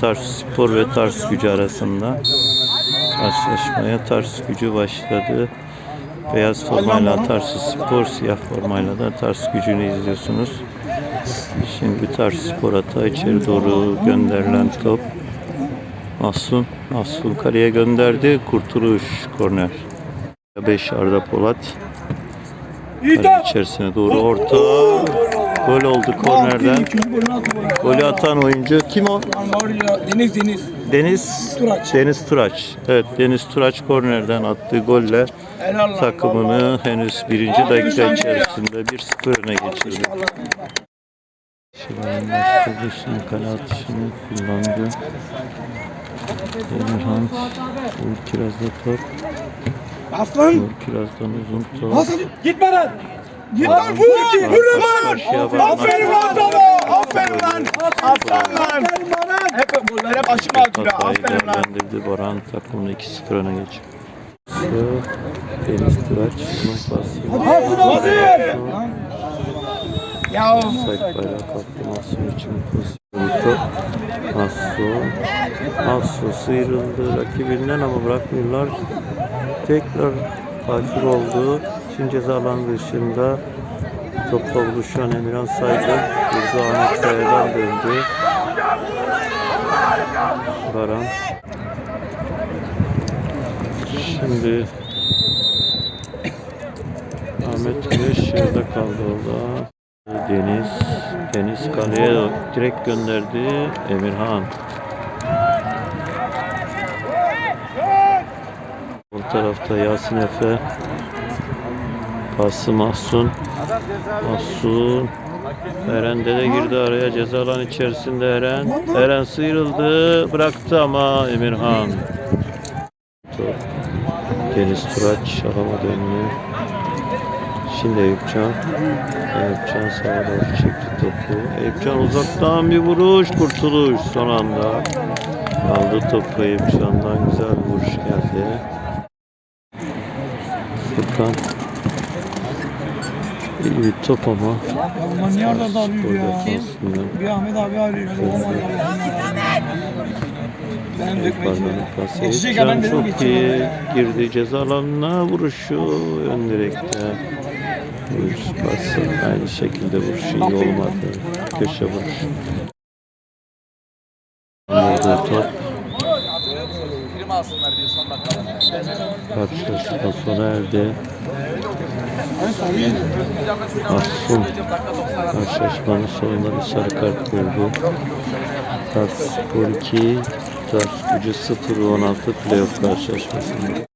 Tarsus Spor ve Tarsus Gücü arasında karşılaşmaya Tarsus Gücü başladı. Beyaz formayla Tarsus Spor, siyah formayla da Tarsus Gücü'nü izliyorsunuz. Şimdi Tarsus Spor hata içeri doğru gönderilen top. Mahsun, Mahsun kaleye gönderdi. Kurtuluş korner. 5 Arda Polat. Kale içerisine doğru orta. Gol oldu kornerden. Golü atan oyuncu kim o? Deniz Deniz. Deniz Turaç. Deniz Turaç. Evet Deniz Turaç kornerden attığı golle takımını henüz birinci dakika içerisinde 1-0 öne geçirdi. Şivan'ın başladı kale atışını kullandı. Emirhan Uğur Kiraz'da top. Aslan. Uğur Kiraz'dan uzun top. Git bana. Lan vur. Vur lan. Aferin lan sana. Aferin lan. Aslan lan. Hep bunlar hep aşım altında. Aferin lan. Boran takımını 2-0 öne geçirdi. Deniz Turaç bunun pası. Hazır. Ya Sayık bayrağı kalktı Mahsun için pozisyon top. Mahsun. Mahsun sıyrıldı rakibinden ama bırakmıyorlar. Tekrar fakir oldu. Şimdi ceza alanı topla buluşan Emirhan Saydı. Burada Ahmet Kaya'dan döndü. Baran. Şimdi Ahmet Güneş yerde kaldı orada. Deniz, Deniz kaleye direkt gönderdi Emirhan. Bu tarafta Yasin Efe. Pası Mahsun. Mahsun. Eren de girdi araya ceza alan içerisinde Eren. Eren sıyrıldı, bıraktı ama Emirhan. Top. Deniz Turaç alamadı önünü. Şimdi Eyüpcan. Eyüpcan sağa doğru çekti topu. Eyüpcan uzaktan bir vuruş. Kurtuluş son anda. Aldı topu Eyüpcan'dan güzel vuruş geldi. Furkan. İyi top ama. Aman niye orada da arıyor ya? Aslında Bir Ahmet abi arıyor. Olmaz Ben Eyüpcan dedim çok iyi girdi ceza alanına vuruşu ön direkte. Vuruş pası aynı şekilde vuruş iyi olmadı. Köşe vuruş. Vurdu top. Karşılaşma sona erdi. Mahsun karşılaşmanın sonunda bir sarı kart gördü. Spor 2, Tarsus Gücü 0-16 playoff karşılaşmasında.